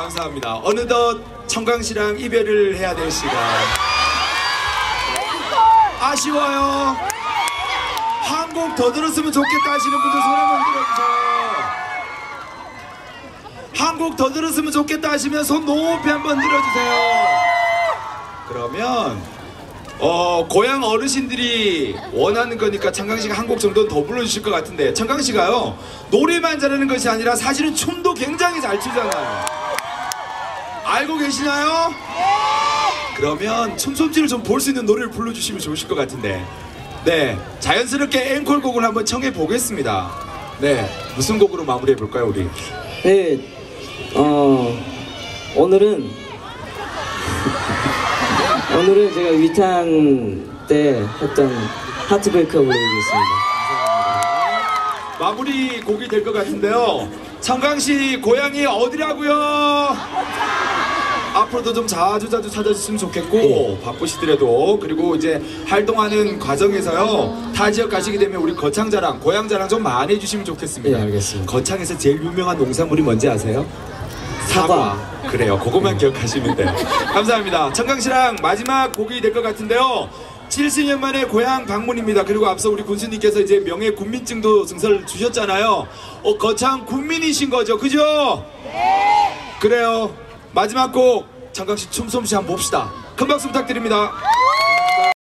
감사합니다. 어느덧 청강 씨랑 이별을 해야 될 시간. 아쉬워요. 한 곡 더 들었으면 좋겠다 하시는 분들 손 한번 들어주세요. 한 곡 더 들었으면 좋겠다 하시면 손 높이 한번 들어주세요. 그러면 어 고향 어르신들이 원하는 거니까 청강 씨가 한 곡 정도는 더 불러주실 것 같은데 청강 씨가요 노래만 잘하는 것이 아니라 사실은 춤도 굉장히 잘 추잖아요. 알고 계시나요? 그러면 춤솜씨를 좀 볼 수 있는 노래를 불러주시면 좋으실 것 같은데 네 자연스럽게 앵콜곡을 한번 청해 보겠습니다. 네 무슨 곡으로 마무리해 볼까요 우리? 네, 어, 오늘은, 오늘은 제가 위탄 때 했던 하트브레이커 부르겠습니다. 마무리 곡이 될 것 같은데요. 청강 씨 고향이 어디라고요? 앞으로도 좀 자주 자주 찾아주시면 좋겠고 바쁘시더라도 그리고 이제 활동하는 과정에서요 타 지역 가시게 되면 우리 거창자랑 고향자랑 좀 많이 해주시면 좋겠습니다. 네, 알겠습니다. 거창에서 제일 유명한 농산물이 뭔지 아세요? 사과. 그래요. 그것만 기억하시면 돼요. 감사합니다. 청강씨랑 마지막 곡이 될 것 같은데요. 70년 만에 고향 방문입니다. 그리고 앞서 우리 군수님께서 이제 명예 군민증도 증서를 주셨잖아요. 어, 거창 군민이신 거죠. 그죠? 네. 그래요. 마지막 곡 청강씨 춤솜씨 한번 봅시다. 큰 박수 부탁드립니다.